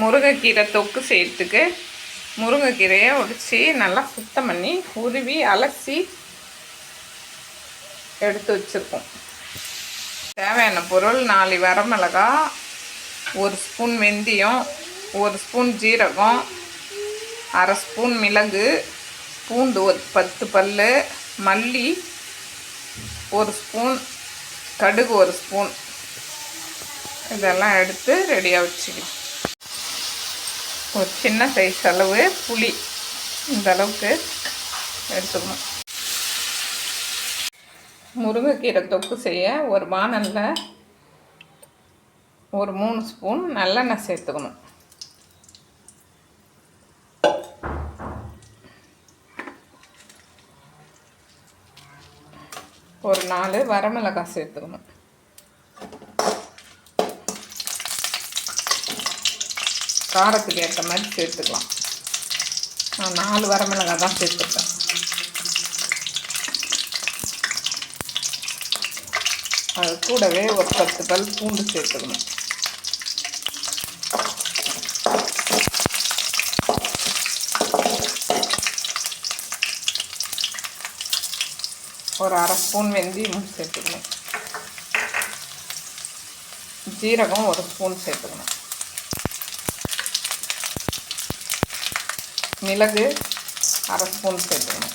முருங்கைக்கீரை தொக்கு செய்யறதுக்கு முருங்கைக்கீரையை உடித்து நல்லா சுத்தம் பண்ணி உருவி அலசி எடுத்து வச்சுருக்கோம். தேவையான பொருள் நாலு வரமிளகா ஒரு ஸ்பூன் வெந்தயம் ஒரு ஸ்பூன் ஜீரகம் அரை ஸ்பூன் மிளகு பூண்டு ஒரு பத்து பல் மல்லி ஒரு ஸ்பூன் கடுகு ஒரு ஸ்பூன். இதெல்லாம் எடுத்து ரெடியாக வச்சுக்கலாம் ஒரு சின்ன சைஸ் அளவு புளி இந்த அளவுக்கு எடுத்துக்கணும். முருங்கைக்கீரை தொக்கு செய்ய ஒரு வானலில் ஒரு மூணு ஸ்பூன் நல்லெண்ணெய் சேர்த்துக்கணும். ஒரு நாலு வரமிளகாய் சேர்த்துக்கணும். காரத்துக்கு ஏற்ற மாதிரி சேர்த்துக்கலாம். நான் நாலு வரமிளகாய் தான் சேர்த்துருக்கேன் அது கூடவே ஒரு பத்து பல் பூண்டு சேர்த்துக்கணும். ஒரு அரை ஸ்பூன் வெந்தயம் சேர்த்துக்கணும். ஜீரகம் ஒரு ஸ்பூன் சேர்த்துக்கணும். மிளகு அரை ஸ்பூன் சேர்த்துக்கணும்.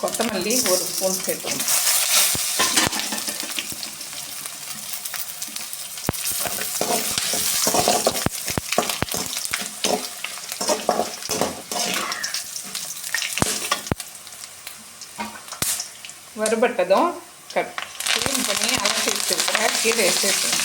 கொத்தமல்லி ஒரு ஸ்பூன் சேர்த்துக்கணும். Thank வறுபட்டதும் கட் க்ளீன் பண்ணி அலசி வச்சுருக்கிற கீழே சேர்த்துக்கணும்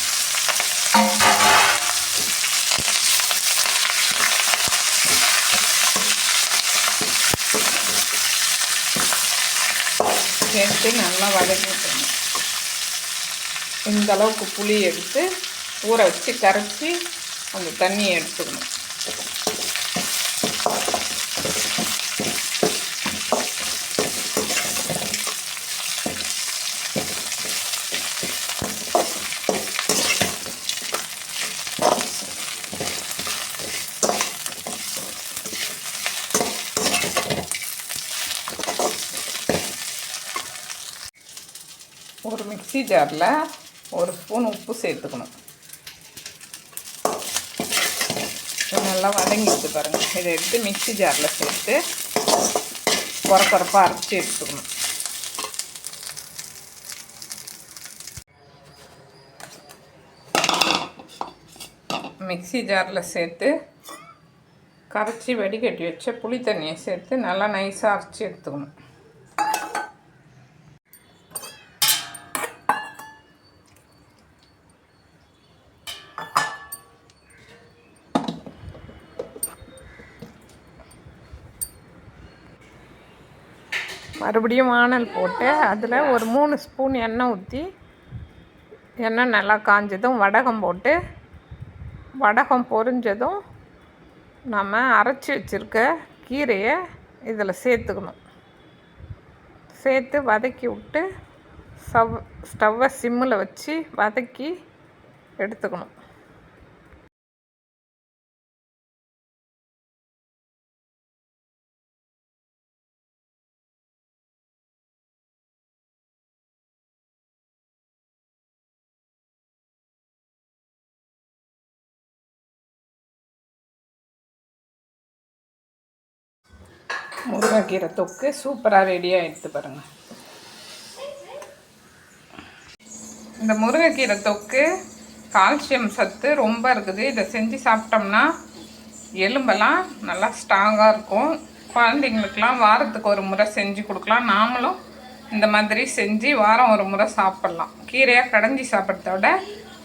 சேர்த்து நல்லா வதக்கிட்டணும் இந்த அளவுக்கு புளி எடுத்து ஊற வச்சு கரைச்சி அந்த தண்ணியை எடுத்துக்கணும். ஒரு மிக்சி ஜாரில் ஒரு ஸ்பூன் உப்பு சேர்த்துக்கணும். நல்லா வதங்கிட்டு பாருங்கள் இதை எடுத்து மிக்சி ஜாரில் சேர்த்து குறை குறைப்பாக அரைச்சி எடுத்துக்கணும். மிக்சி ஜாரில் சேர்த்து கரைச்சி வடிகட்டி வச்ச புளி தண்ணியை சேர்த்து நல்லா நைஸாக அரைச்சி எடுத்துக்கணும். மறுபடியும் வானல் போட்டு அதில் ஒரு மூணு ஸ்பூன் எண்ணெய் ஊற்றி எண்ணெய் நல்லா காஞ்சதும் வடகம் போட்டு வடகம் பொரிஞ்சதும் நம்ம அரைச்சி வச்சுருக்க கீரையை இதில் சேர்த்துக்கணும். சேர்த்து வதக்கி விட்டு ஸ்டவ் ஸ்டவ்வை சிம்மில் வச்சு வதக்கி எடுத்துக்கணும். முருங்கைக்கீரை தொக்கு சூப்பராக ரெடியாக எடுத்து பாருங்கள் இந்த முருங்கைக்கீரை தொக்கு கால்சியம் சத்து ரொம்ப இருக்குது. இதை செஞ்சு சாப்பிட்டோம்னா எலும்பெல்லாம் நல்லா ஸ்ட்ராங்காக இருக்கும். குழந்தைங்களுக்கெலாம் வாரத்துக்கு ஒரு முறை செஞ்சு கொடுக்கலாம். நாமளும் இந்த மாதிரி செஞ்சு வாரம் ஒரு முறை சாப்பிட்லாம். கீரையாக கடைஞ்சி சாப்பிட்றத விட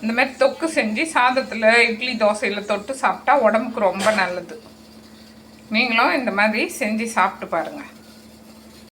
இந்த மாதிரி தொக்கு செஞ்சு சாதத்தில் இட்லி தோசையில் தொட்டு சாப்பிட்டா உடம்புக்கு ரொம்ப நல்லது. நீங்களும் இந்த மாதிரி செஞ்சு சாப்பிட்டு பாருங்கள்